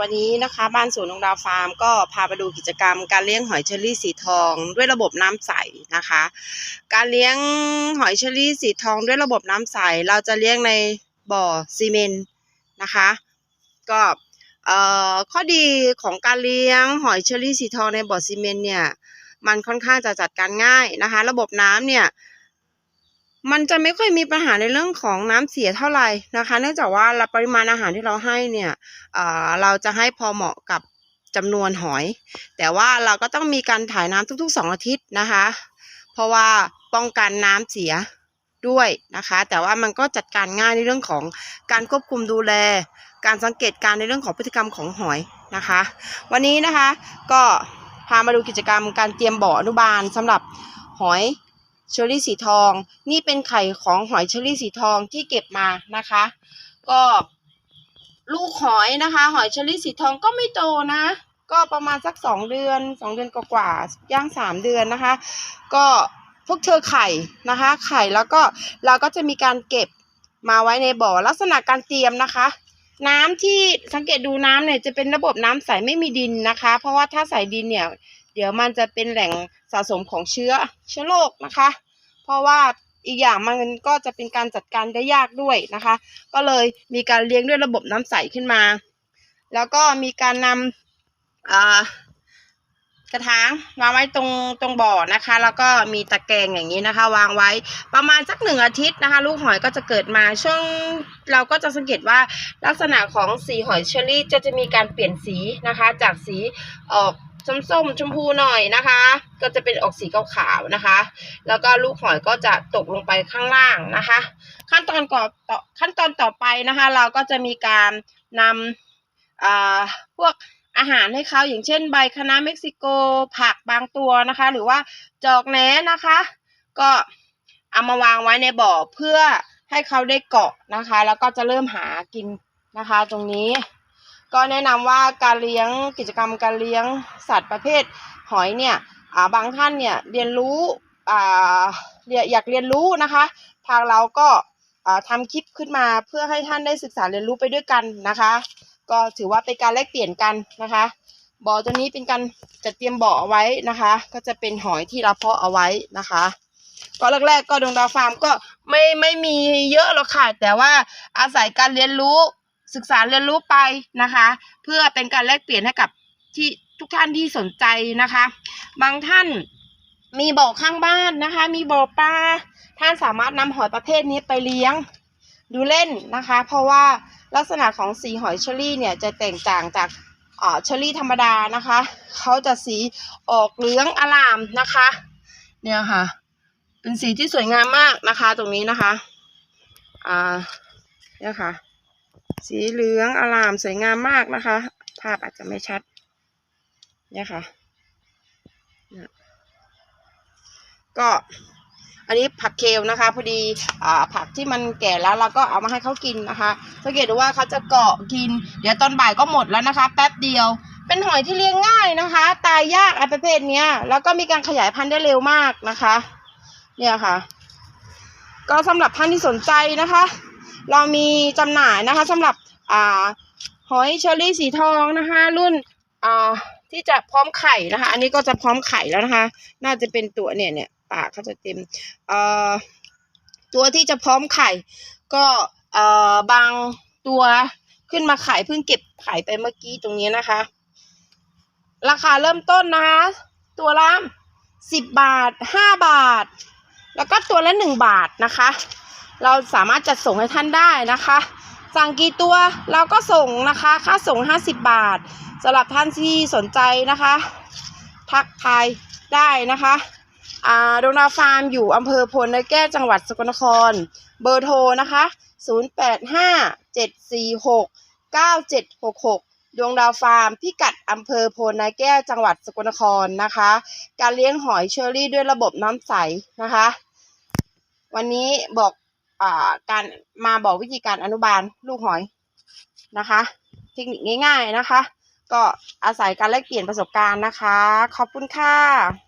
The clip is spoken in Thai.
วันนี้นะคะ บ้านสวนนงดาวฟาร์มก็พาไปดูกิจกรรม การเลี้ยงหอยเชอรี่สีทองด้วยระบบน้ำใสนะคะ การเลี้ยงหอยเชอรี่สีทองด้วยระบบน้ำใส เราจะเลี้ยงในบ่อซีเมนต์นะคะ ก็ข้อดีของการเลี้ยงหอยเชอรี่สีทองในบ่อซีเมนต์เนี่ย มันค่อนข้างจะจัดการง่ายนะคะ ระบบน้ำเนี่ย มันจะไม่ค่อยมีปัญหาในเรื่องของน้ำเสียเท่าไหร่นะคะ เนื่องจากว่าปริมาณอาหารที่เราให้เนี่ยเอ่อเราจะให้พอเหมาะกับจำนวนหอย แต่ว่าเราก็ต้องมีการถ่ายน้ำทุกๆสองอาทิตย์นะคะ เพราะว่าป้องกันน้ำเสียด้วยนะคะ แต่ว่ามันก็จัดการง่ายในเรื่องของการควบคุมดูแล การสังเกตการในเรื่องของพฤติกรรมของหอยนะคะ วันนี้นะคะก็พามาดูกิจกรรมการเตรียมบ่ออนุบาลสำหรับหอย เชอรี่สีทอง นี่เป็นไข่ของหอยเชอรี่สีทองที่เก็บมานะคะ ก็ลูกหอยนะคะ หอยเชอรี่สีทองก็ไม่โตนะ ก็ประมาณสักสองเดือนสองเดือนกว่าๆย่างสามเดือนนะคะ ก็พวกเธอไข่นะคะ ไข่แล้วก็เราก็จะมีการเก็บมาไว้ในบ่อลักษณะการเตรียมนะคะ น้ำที่สังเกตดูน้ำเนี่ยจะเป็นระบบน้ำใสไม่มีดินนะคะ เพราะว่าถ้าใส่ดินเนี่ย เดี๋ยวมันจะเป็นแหล่งสะสมของเชื้อเชื้อโรคนะคะ เพราะว่าอีกอย่างมันก็จะเป็นการจัดการได้ยากด้วยนะคะ ก็เลยมีการเลี้ยงด้วยระบบน้ำใสขึ้นมา แล้วก็มีการนำกระถางวางไว้ตรงตรงบ่อนะคะ แล้วก็มีตะแกรงอย่างนี้นะคะ วางไว้ประมาณสักหนึ่งอาทิตย์นะคะ ลูกหอยก็จะเกิดมาช่วงเราก็จะสังเกตว่าลักษณะของสีหอยเชอรี่จะจะมีการเปลี่ยนสีนะคะ จากสีออก ส้มๆชมพูหน่อยนะคะ ก็จะเป็นออกสีขาวๆนะคะ แล้วก็ลูกหอยก็จะตกลงไปข้างล่างนะคะ ขั้นตอนก่อต่อขั้นตอนต่อไปนะคะ เราก็จะมีการนำพวกอาหารให้เขาอย่างเช่นใบคะน้าเม็กซิโกผักบางตัวนะคะ หรือว่าจอกแหนนะคะ ก็เอามาวางไว้ในบ่อเพื่อให้เขาได้เกาะนะคะ แล้วก็จะเริ่มหากินนะคะ ตรงนี้ ก็แนะนำว่าการเลี้ยงกิจกรรมการเลี้ยงสัตว์ประเภทหอยเนี่ยบางท่านเนี่ยเรียนรู้อ่าเรียอยากเรียนรู้นะคะ ทางเราก็อ่าทำคลิปขึ้นมาเพื่อให้ท่านได้ศึกษาเรียนรู้ไปด้วยกันนะคะ ก็ถือว่าเป็นการแลกเปลี่ยนกันนะคะบ่อตัวนี้เป็นการจัดเตรียมบ่อเอาไว้นะคะ ก็จะเป็นหอยที่เราเพาะเอาไว้นะคะก็แรกๆก็ดวงดาวฟาร์มก็ไม่ไม่มีเยอะหรอกค่ะแต่ว่าอาศัยการเรียนรู้ ศึกษาเรียนรู้ไปนะคะ เพื่อเป็นการแลกเปลี่ยนให้กับที่ทุกท่านที่สนใจนะคะ บางท่านมีบ่อข้างบ้านนะคะ มีบ่อปลาท่านสามารถนำหอยประเภทนี้ไปเลี้ยง ดูเล่นนะคะ เพราะว่าลักษณะของสีหอยเชอรี่เนี่ยจะแตกต่างจากอ่าเชอรี่ธรรมดานะคะเขาจะสีออกเหลืองอลามนะคะ เนี่ยค่ะ เป็นสีที่สวยงามมากนะคะ ตรงนี้นะคะอ่าเนี่ยค่ะ สีเหลืองอลามสวยงามมากนะคะ ภาพอาจจะไม่ชัด เนี่ยค่ะ ก็อันนี้ผักเคลนะคะ พอดีอ่าผักที่มันแก่แล้วเราก็เอามาให้เขากินนะคะสังเกตดูว่าเขาจะเกาะกิน เดี๋ยวตอนบ่ายก็หมดแล้วนะคะ แป๊บเดียว เป็นหอยที่เลี้ยงง่ายนะคะ ตายยากไอ้ประเภทเนี้ย แล้วก็มีการขยายพันธุ์ได้เร็วมากนะคะ เนี่ยค่ะ ก็สำหรับท่านที่สนใจนะคะ เรามีจำหน่ายนะคะสำหรับอ่าหอยเชอรี่สีทองนะคะ รุ่นอ่าที่จะพร้อมไข่นะคะ อันนี้ก็จะพร้อมไข่แล้วนะคะ น่าจะเป็นตัวเนี่ยเนี่ยปากเขาจะเต็มเอ่อตัวที่จะพร้อมไข่ ก็เอ่อบางตัวขึ้นมาไข่เพิ่งเก็บไข่ไปเมื่อกี้ตรงนี้นะคะ ราคาเริ่มต้นนะคะ ตัวละสิบบาทห้าบาท แล้วก็ตัวละหนึ่งบาทนะคะ เราสามารถจัดส่งให้ท่านได้นะคะ สั่งกี่ตัวเราก็ส่งนะคะ ค่าส่ง 50 บาทสำหรับท่านที่สนใจนะคะ ทักทายได้นะคะอ่าดวงดาวฟาร์มอยู่อำเภอพลนแก้วจังหวัดสกลนคร เบอร์โทรนะคะ 0857469766ดวงดาวฟาร์มพิกัดอำเภอโพนนาแก้วจังหวัดสกลนครนะคะ การเลี้ยงหอยเชอรี่ด้วยระบบน้ำใสนะคะ วันนี้บอก การมาบอกวิธีการอนุบาลลูกหอยนะคะ เทคนิคง่าย ๆนะคะ ก็อาศัยการแลกเปลี่ยนประสบการณ์นะคะ ขอบคุณค่ะ